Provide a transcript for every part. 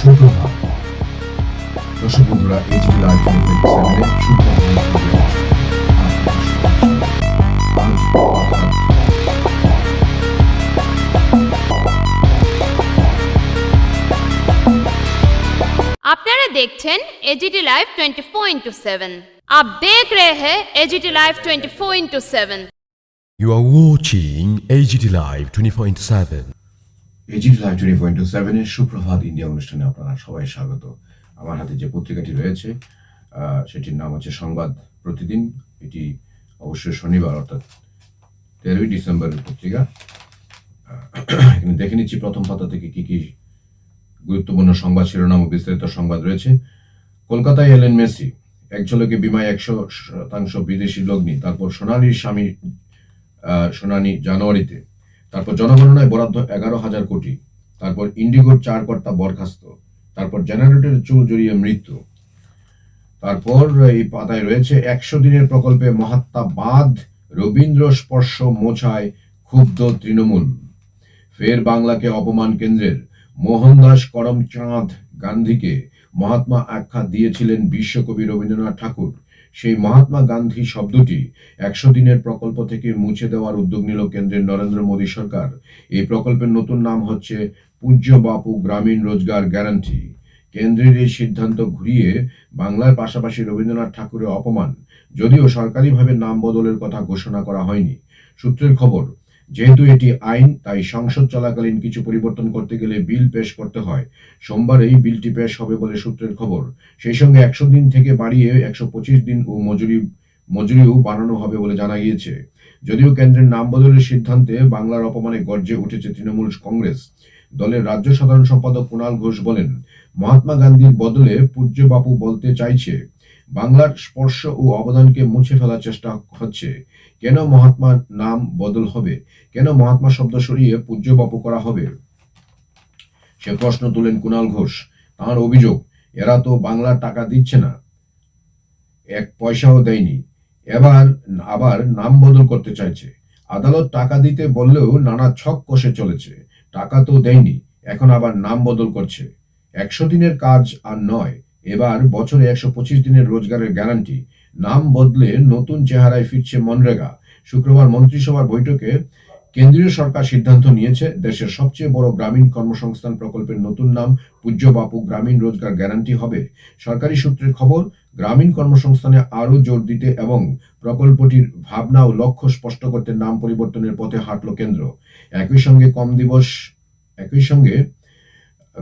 সুপ্রভাত দর্শক বন্ধুরা এইচডি লাইভ টোয়েন্টি সেভেনে সুপ্রভাত আজ অর্থাৎ আপনারা দেখছেন AGT live twenty four into seven आप देख रहे हैं AGT live twenty four into seven You are watching AGT Live 24 into 7. HD live twenty four into সেভেনের সুপ্রভাত ইন্ডিয়া অনুষ্ঠানে আপনারা সবাই স্বাগত। আমার হাতে যে পত্রিকাটি রয়েছে সেটির নাম হচ্ছে সংবাদ প্রতিদিন। এটি অবশ্যই শনিবার, অর্থাৎ তেরোই ডিসেম্বরের পত্রিকা। এখানে দেখে নিচ্ছি, প্রথম পাতা থেকে কি কি গুরুত্বপূর্ণ সংবাদ শিরোনাম ও বিস্তারিত সংবাদ রয়েছে। কলকাতায় এলেন মেসি। এক ঝলকে বিমায় একশো শতাংশ বিদেশি লগ্নি, তারপর সোনালির স্বামী শুনানি জানুয়ারিতে তারপর জনগণনায় বরাদ্দ এগারো হাজার কোটি, তারপর ইন্ডিগোর চার কর্তা বরখাস্ত, তারপর জেনারেটরের চুল জড়িয়ে মৃত্যু, তারপর এই পাতায় রয়েছে একশো দিনের প্রকল্পে মহাত্মা বাদ রবীন্দ্র স্পর্শ মোছায় ক্ষুব্ধ তৃণমূল। ফের বাংলাকে অপমান কেন্দ্রের মোহনদাস করমচাঁদ গান্ধীকে মহাত্মা আখ্যা দিয়েছিলেন বিশ্বকবি রবীন্দ্রনাথ ঠাকুর। সেই মহাত্মা গান্ধী শব্দটি একশো দিনের প্রকল্প থেকে মুছে দেওয়ার উদ্যোগ নিল কেন্দ্রের নরেন্দ্র মোদী সরকার। এই প্রকল্পের নতুন নাম হচ্ছে পূজ্য বাপু গ্রামীণ রোজগার গ্যারান্টি। কেন্দ্রের এই সিদ্ধান্ত ঘুরিয়ে বাংলার পাশাপাশি রবীন্দ্রনাথ ঠাকুরের অপমান, যদিও সরকারিভাবে নাম বদলের কথা ঘোষণা করা হয়নি। সূত্রের খবর যেহেতু এটি আইন, তাই সংসদ চলাকালীন কিছু পরিবর্তন করতে গেলে বিল পেশ করতে হয়। সোমবার এই বিলটি পেশ হবে বলে সূত্রের খবর। সেই সঙ্গে একশো দিন থেকে বাড়িয়ে একশো পঁচিশ দিন ও মজুরি, মজুরিও বাড়ানো হবে বলে জানা গিয়েছে। যদিও কেন্দ্রের নাম বদলের সিদ্ধান্তে বাংলার অপমানে গর্জে উঠেছে তৃণমূল কংগ্রেস। দলের রাজ্য সাধারণ সম্পাদক কুণাল ঘোষ বলেন, মহাত্মা গান্ধীর বদলে পূজ্য বাপু বলতে চাইছে বাংলার স্পর্শ ও অবদানকে মুছে ফেলার চেষ্টা হচ্ছে। কেন মহাত্মার নাম বদল হবে? কেন মহাত্মা শব্দ সরিয়ে পূজ্য বাপু করা হবে? সে প্রশ্ন তুলেন কুণাল ঘোষ। তাঁর অভিযোগ, এরা তো বাংলার টাকা দিচ্ছে না। এক পয়সাও দেয়নি। এবার আবার নাম বদল করতে চাইছে। আদালত টাকা দিতে বললেও নানা ছক কষে চলেছে। টাকা তো দেয়নি, এখন আবার নাম বদল করছে। একশো দিনের কাজ আর নয় এবার বছরে একশো পঁচিশ দিনের রোজগারের গ্যারান্টি। নাম বদলে নতুন চেহারায় ফিরছে মনরেগা। শুক্রবার মন্ত্রিসভার বৈঠকে কেন্দ্রীয় সরকার সিদ্ধান্ত নিয়েছে, দেশের সবচেয়ে বড় গ্রামীণ কর্মসংস্থান প্রকল্পের নতুন নাম পূজ্য বাপু গ্রামীণ রোজগার গ্যারান্টি হবে। সরকারি সূত্রের খবর, গ্রামীণ কর্মসংস্থানে আরও জোর দিতে এবং প্রকল্পটির ভাবনা ও লক্ষ্য স্পষ্ট করতে নাম পরিবর্তনের পথে হাঁটল কেন্দ্র। একই সঙ্গে কম দিবস, একই সঙ্গে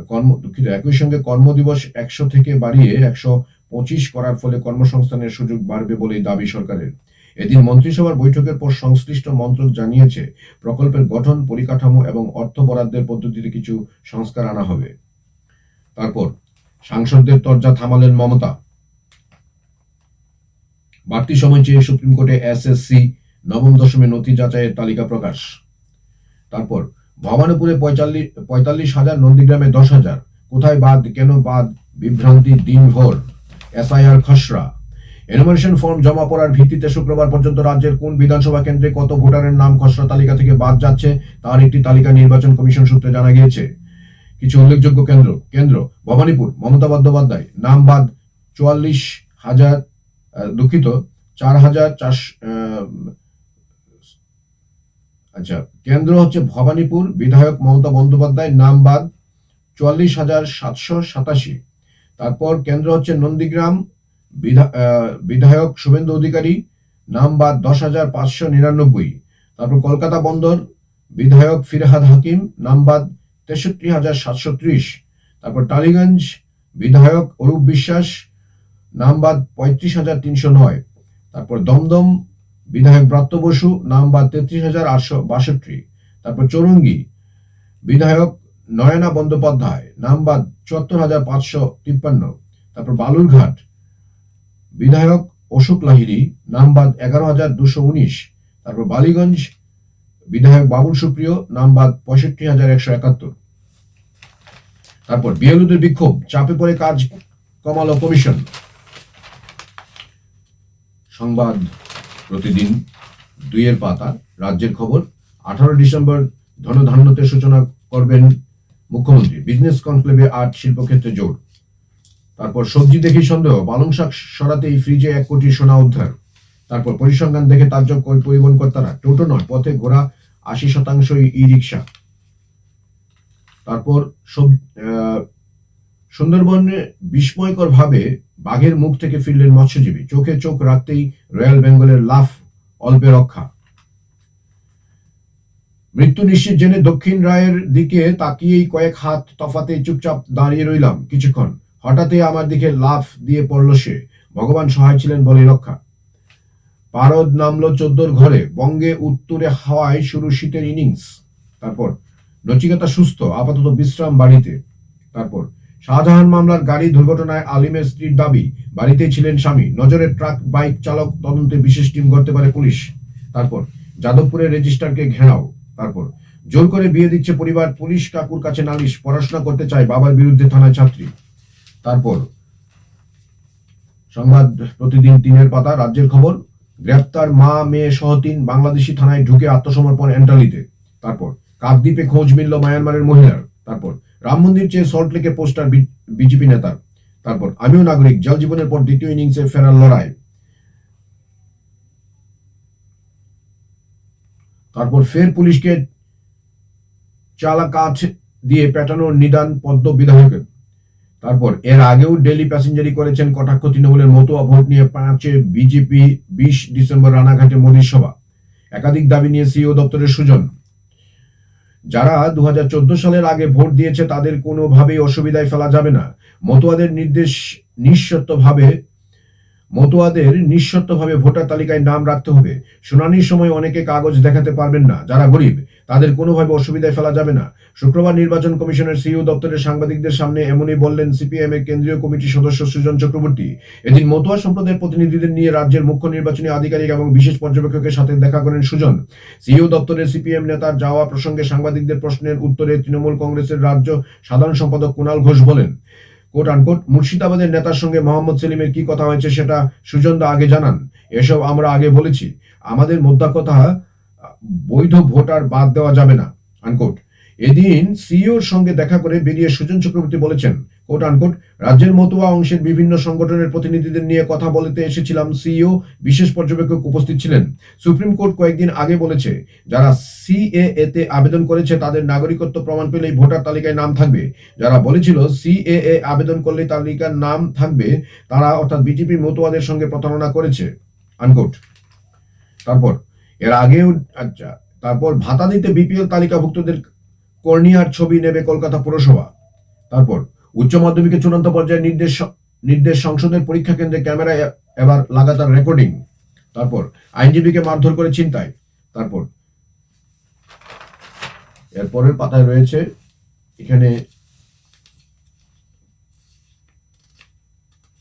কর্ম, দুঃখিত, একই সঙ্গে কর্মদিবস একশো থেকে বাড়িয়ে একশো পঁচিশ করার ফলে কর্মসংস্থানের সুযোগ বাড়বে বলেই দাবি সরকারের। এদিন মন্ত্রিসভার বৈঠকের পর সংশ্লিষ্ট মন্ত্রক জানিয়েছে, প্রকল্পের গঠন, পরিকাঠামো এবং অর্থ বরাদ্দের পদ্ধতিতে কিছু সংস্কার আনা হবে। তারপর, সাংসদদের তরজা থামালেন মমতা। বাড়তি সময় চেয়ে সুপ্রিম কোর্টে এসএসসি নবম দশমে নথি যাচাইয়ের তালিকা প্রকাশ। তারপর ভবানীপুরে পঁয়তাল্লিশ পঁয়তাল্লিশ হাজার, নন্দীগ্রামে দশ হাজার। কোথায় বাদ, কেন বাদ, বিভ্রান্তি দিনভর। এসআইআর খসড়া। এনুমারেশন ফর্ম জমা পড়ার ভিত্তিতে শুক্রবার পর্যন্ত রাজ্যের কোন বিধানসভা কেন্দ্রে কত ভোটারের নাম খসড়া তালিকা থেকে বাদ যাচ্ছে, তার একটি তালিকা নির্বাচন কমিশন সূত্রে জানা গিয়েছে। কিছু উল্লেখযোগ্য কেন্দ্র কেন্দ্র, ভবানীপুর, মমতা বন্দ্যোপাধ্যায়, নাম বাদ, চুয়াল্লিশ হাজার দুঃখিত, চার হাজার চার আচ্ছা কেন্দ্র হচ্ছে ভবানীপুর, বিধায়ক মমতা বন্দ্যোপাধ্যায় নাম বাদ চুয়াল্লিশ হাজার সাতশো সাতাশি। তারপর কেন্দ্র হচ্ছে নন্দীগ্রাম, বিধা- বিধায়ক শুভেন্দু অধিকারী নাম বাদ দশ হাজার পাঁচশো নিরানব্বই। তারপর কলকাতা বন্দর, বিধায়ক ফিরহাদ হাকিম নাম বাদ তেষট্টি হাজার সাতশো ত্রিশ। তারপর টালিগঞ্জ, বিধায়ক অরূপ বিশ্বাস নাম বাদ পঁয়ত্রিশ হাজার তিনশো নয়। তারপর দমদম বিধায়ক ব্রাত্য বসু নাম বাদ তেত্রিশ হাজার আটশো বাষট্টি। তারপর চৌরঙ্গি, বিধায়ক নয়না বন্দ্যোপাধ্যায় নাম বাদ চুয়াত্তর হাজার পাঁচশো তিপ্পান্ন। তারপর বালুরঘাট, বিধায়ক অশোক লাহিড়ী নাম বাদ এগারো হাজার দুশো উনিশ। তারপর বালিগঞ্জ, বিধায়ক বাবুল সুপ্রিয় নাম বাদ পঁয়ষট্টি হাজার একশো একাত্তর। তারপর বিএলওদের বিক্ষোভ, চাপে পড়ে কাজ কমালো কমিশন। সংবাদ প্রতিদিন দুইয়ের পাতা। রাজ্যের খবর, আঠারো ডিসেম্বর ধনধান্যতে সূচনা করবেন মুখ্যমন্ত্রী। বিজনেস কনক্লেভে আর্ট শিল্পক্ষেত্রে জোর। তারপর সবজি দেখি সন্দেহ, পালং শাক সরাতেই ফ্রিজে এক কোটি সোনা উদ্ধার। তারপর পরিসংখ্যান দেখে তাজ্জব পরিবহন কর্তারা টোটো নয়, পথে ঘোরা আশি শতাংশ ই রিক্সা তারপর সব সুন্দরবনে বিস্ময়কর ভাবে বাঘের মুখ থেকে ফিরলেন মৎস্যজীবী। চোখে চোখ রাখতেই রয়্যাল বেঙ্গলের লাফ অল্পে রক্ষা। মৃত্যু নিশ্চিত জেনে দক্ষিণ রায়ের দিকে তাকিয়েই কয়েক হাত তফাতে চুপচাপ দাঁড়িয়ে রইলাম কিছুক্ষণ। হঠাৎই আমার দিকে লাফ দিয়ে পড়ল সে। ভগবান সহায় ছিলেন বলে রক্ষা। পারদ নামলো চোদ্দোর ঘরে। বঙ্গে উত্তরে হাওয়ায় শুরু শীতের ইনিংস। তারপর নচিকেতা সুস্থ, আপাতত বিশ্রাম বাড়িতে। তারপর শাহজাহান মামলার গাড়ি দুর্ঘটনায় আলিমের স্ত্রীর দাবি, বাড়িতেই ছিলেন স্বামী। নজরে ট্রাক, বাইক চালক, তদন্তে বিশেষ টিম করতে পারে পুলিশ। তারপর, যাদবপুরের রেজিস্ট্রারকে ঘেরাও। তারপর, জোর করে বিয়ে দিচ্ছে পরিবার, পুলিশ কাকুর কাছে নালিশ, পড়াশোনা করতে চায় বাবার বিরুদ্ধে থানায় ছাত্রী। তারপর, সংবাদ প্রতিদিন তিনের পাতা, রাজ্যের খবর, গ্রেপ্তার মা, মেয়ে সহ তিন বাংলাদেশি থানায় ঢুকে আত্মসমর্পণ এন্টালিতে। তারপর, কাকদ্বীপে খোঁজ মিলল মায়ানমারের মহিলার। তারপর রাম মন্দির চেয়ে সল্টলেকে পোস্টার বিজেপি নেতার তারপর, আমিও নাগরিক, জল জীবনের পর দ্বিতীয় ইনিংসে ফেরার লড়াই। তারপর ফের পুলিশকে চালা কাঠ দিয়ে পেটানোর নিদান পদ্ম বিধায়কের। তারপর, এর আগেও ডেলি প্যাসেঞ্জারি করেছেন কটাক্ষ তৃণমূলের মতুয়া ভোট নিয়ে পাঁচে বিজেপি বিশ ডিসেম্বর রানাঘাটে মোদীর সভা। একাধিক দাবি নিয়ে সিও দপ্তরের সুজন। যারা দু হাজার চোদ্দ সালের আগে ভোট দিয়েছে তাদের কোনোভাবেই অসুবিধায় ফেলা যাবে না। মতুয়াদের নির্দেশ নিঃশর্তভাবে মতুয়াদের নিঃশর্তভাবে ভোটার তালিকায় নাম রাখতে হবে। শুনানির সময় অনেকে কাগজ দেখাতে পারবেন না। যারা গরিব, তাদের কোনোভাবে অসুবিধায় ফেলা যাবে না। শুক্রবার নির্বাচন কমিশনের সিইও দপ্তরের সাংবাদিকদের সামনে এমনই বললেন সিপিএম এর কেন্দ্রীয় কমিটির সদস্য সুজন চক্রবর্তী। এদিন মতুয়া সম্প্রদায়ের প্রতিনিধিদের নিয়ে রাজ্যের মুখ্য নির্বাচনী আধিকারিক এবং বিশেষ পর্যবেক্ষকের সাথে দেখা করেন সুজন। সিইও দপ্তরের সিপিএম নেতার যাওয়া প্রসঙ্গে সাংবাদিকদের প্রশ্নের উত্তরে তৃণমূল কংগ্রেসের রাজ্য সাধারণ সম্পাদক কুণাল ঘোষ বলেন কোট আনকোট মুর্শিদাবাদের নেতার সঙ্গে মোহাম্মদ সেলিমের কি কথা হয়েছে সেটা সুজন দা আগে জানান। এসব আমরা আগে বলেছি। আমাদের মোদ্দা কথা বৈধ ভোটার বাদ দেওয়া যাবে না আনকোট এদিন সিইওর সঙ্গে দেখা করে বেরিয়ে সুজন চক্রবর্তী বলেছেন কোট আনকোট রাজ্যের মতুয়া অংশের বিভিন্ন সংগঠনের প্রতিনিধিদের নিয়ে কথা বলতে এসেছিলাম সিইও, বিশেষ পর্যবেক্ষক উপস্থিত ছিলেন। সুপ্রিম কোর্ট কয়েকদিন আগে বলেছে, যারা সিএএ তে আবেদন করেছে তাদের নাগরিকত্ব প্রমাণ পেলেই ভোটার তালিকায় নাম থাকবে। যারা বলেছিল সিএএ আবেদন করলে তালিকার নাম থাকবে, তারা অর্থাৎ বিজেপি মতুয়াদের সঙ্গে প্রতারণা করেছে। আনকোট তারপর, এর আগেও আচ্ছা তারপর ভাতা দিতে বিপিএল তালিকাভুক্তদের কর্নিয়ার ছবি নেবে কলকাতা পুরসভা। তারপর উচ্চ মাধ্যমিকের চূড়ান্ত পর্যায়ে নির্দেশ নির্দেশ সংসদের পরীক্ষা কেন্দ্রে ক্যামেরা এবার লাগাতার রেকর্ডিং। তারপর আইনজীবীকে মারধর করে চিন্তায় তারপর এর পরের পাতায় রয়েছে, এখানে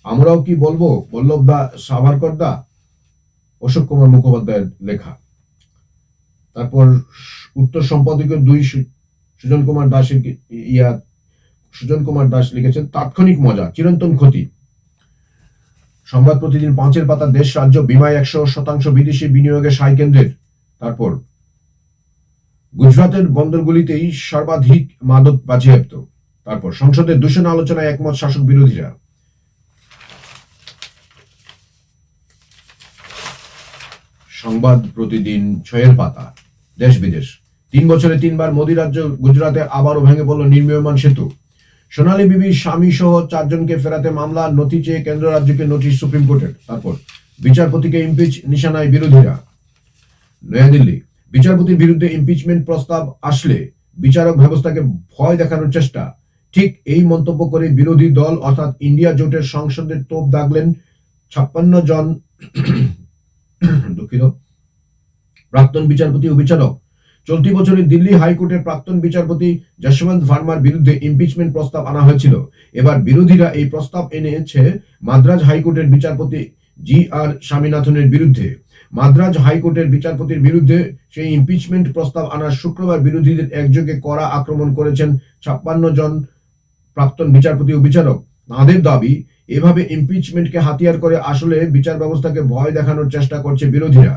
আমরাও কি বলব? বল্লভ দা, সাভারকর দা, অশোক কুমার মুখোপাধ্যায়ের লেখা। তারপর উত্তর সম্পাদকীয় দুই সুজন কুমার দাসের ইয়া সুজন কুমার দাস লিখেছেন, তাৎক্ষণিক মজা, চিরন্তন ক্ষতি। সংবাদ প্রতিদিন পাঁচের পাতা দেশ, রাজ্য বিমায় একশো শতাংশ বিদেশি বিনিয়োগে সাই কেন্দ্রের। তারপর, গুজরাটের বন্দরগুলিতেই সর্বাধিক মাদক বাজেয়াপ্ত। তারপর, সংসদের দূষণ আলোচনায় একমত শাসক বিরোধীরা। সংবাদ প্রতিদিন ছয়ের পাতা, দেশ বিদেশ। তিন বছরে তিনবার মোদী রাজ্য গুজরাটে আবারও ভেঙে পড়ল নির্মীয়মান সেতু। সোনালী বিবির স্বামী সহ চারজনকে ফেরাতে মামলা, নথি চেয়ে কেন্দ্র রাজ্যকে নোটিশ সুপ্রিম কোর্টের। তারপর বিচারপতিকে ইমপিচ নিশানায় বিরোধীরা। নয়াদিল্লি, বিচারপতির বিরুদ্ধে ইমপিচমেন্ট প্রস্তাব আসলে বিচারক ব্যবস্থাকে ভয় দেখানোর চেষ্টা। ঠিক এই মন্তব্য করে বিরোধী দল, অর্থাৎ ইন্ডিয়া জোটের সংসদের তোপ দাগলেন ছাপ্পান্ন জন দুঃখিত। প্রাক্তন বিচারপতি ও বিচারক চলতি বছরে দিল্লি হাইকোর্টের প্রাক্তন বিচারপতি যশবন্ত ভার্মার বিরুদ্ধে ইমপিচমেন্ট প্রস্তাব আনা হয়েছিল। এবার বিরোধীরা এই প্রস্তাব এনেছে মাদ্রাজ হাইকোর্টের বিচারপতি জি আর স্বামীনাথনের বিরুদ্ধে। মাদ্রাজ হাইকোর্টের বিচারপতির বিরুদ্ধে সেই ইমপিচমেন্ট প্রস্তাব আনার শুক্রবার বিরোধীদের একযোগে কড়া আক্রমণ করেছেন ছাপ্পান্ন জন প্রাক্তন বিচারপতি ও বিচারক। তাঁদের দাবি, এভাবে ইমপিচমেন্টকে হাতিয়ার করে আসলে বিচার ব্যবস্থাকে ভয় দেখানোর চেষ্টা করছে বিরোধীরা।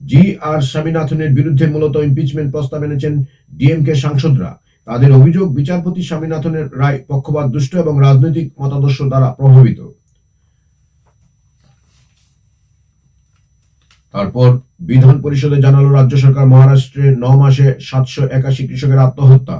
জি আর স্বামীনাথনের বিরুদ্ধে মূলত ইমপিচমেন্ট প্রস্তাব এনেছেন ডিএমকে সাংসদরা। তাদের অভিযোগ, বিচারপতি স্বামীনাথনের রায় পক্ষপাত দুষ্ট এবং রাজনৈতিক মতাদর্শ দ্বারা প্রভাবিত। তারপর বিধান পরিষদে জানালো রাজ্য সরকার মহারাষ্ট্রে ন মাসে সাতশো একাশি কৃষকের আত্মহত্যা।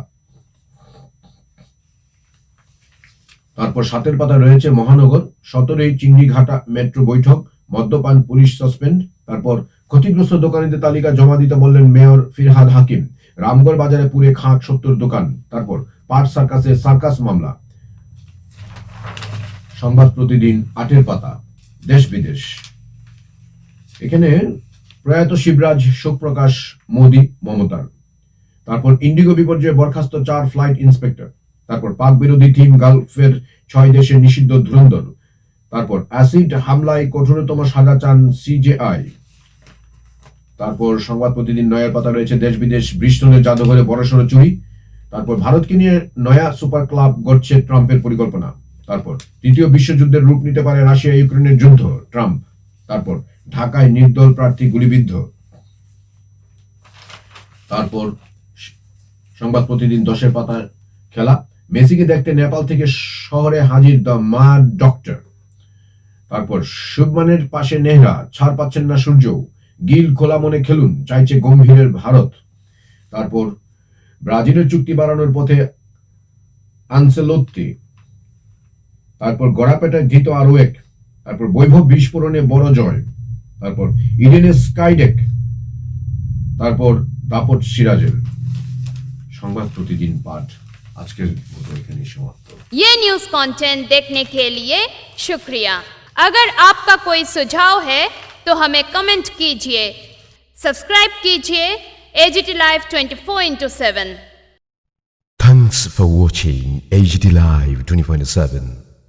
তারপর সাতের পাতা রয়েছে মহানগর, সতেরোই চিংড়িঘাটা মেট্রো বৈঠক, মদ্যপান পুলিশ সাসপেন্ড, তারপর ক্ষতিগ্রস্ত দোকানিদের তালিকা জমা দিতে বললেন মেয়র ফিরহাদ হাকিম। রামগড় বাজারে পুরে খাঁক সত্তর দোকান। তারপর পাট সার্কাসে সার্কাস মামলা। সংবাদ প্রতিদিন আটের পাতা, দেশ বিদেশ। এখানে প্রয়াত শিবরাজ শোক প্রকাশ মোদি, মমতার। তারপর ইন্ডিগো বিপর্যয়ে বরখাস্ত চার ফ্লাইট ইন্সপেক্টর। তারপর পাক বিরোধী টিম গালফের ছয় দেশে নিষিদ্ধ ধুরন্ধর। তারপর অ্যাসিড হামলায় কঠোরতম সাজা চান সিজেআই। তারপর সংবাদ প্রতিদিন নয়ার পাতা রয়েছে দেশ বিদেশ ব্রিস্টনের জাদুঘরে বড়সড় চুরি। তারপর ভারতকে নিয়ে নয়া সুপার ক্লাব গড়ছে ট্রাম্পের পরিকল্পনা। তারপর তৃতীয় বিশ্বযুদ্ধের রূপ নিতে পারে রাশিয়া ইউক্রেনের যুদ্ধ, ট্রাম্প। তারপর ঢাকায় নির্দল প্রার্থী গুলিবিদ্ধ। তারপর সংবাদ প্রতিদিন দশের পাতার খেলা। মেসিকে দেখতে নেপাল থেকে শহরে হাজির দ্য মা ডক্টর। তারপর শুভমানের পাশে নেহরা, ছাড় পাচ্ছেন না সূর্য। গিল খোলা মনে খেলুন চাইছে গম্ভীরের ভারত তারপর ব্রাজিলের চুক্তি বাড়ানোর পথে আনসেলোত্তি তারপর গড়াপেটায় ধৃত আরো এক তারপর বৈভব বিস্ফোরণে বড় জয় তারপর ইডেনে স্কাইডেক তারপর দাপট সিরাজের সংবাদ প্রতিদিন পাঠ আজকের মতো এখানে সমাপ্ত ये न्यूज़ कंटेंट देखने के लिए शुक्रिया अगर आपका कोई सुझाव है तो हमें कमेंट कीजिए सब्सक्राइब कीजिए AGT live 24 into seven thanks for watching AGT live 24 into seven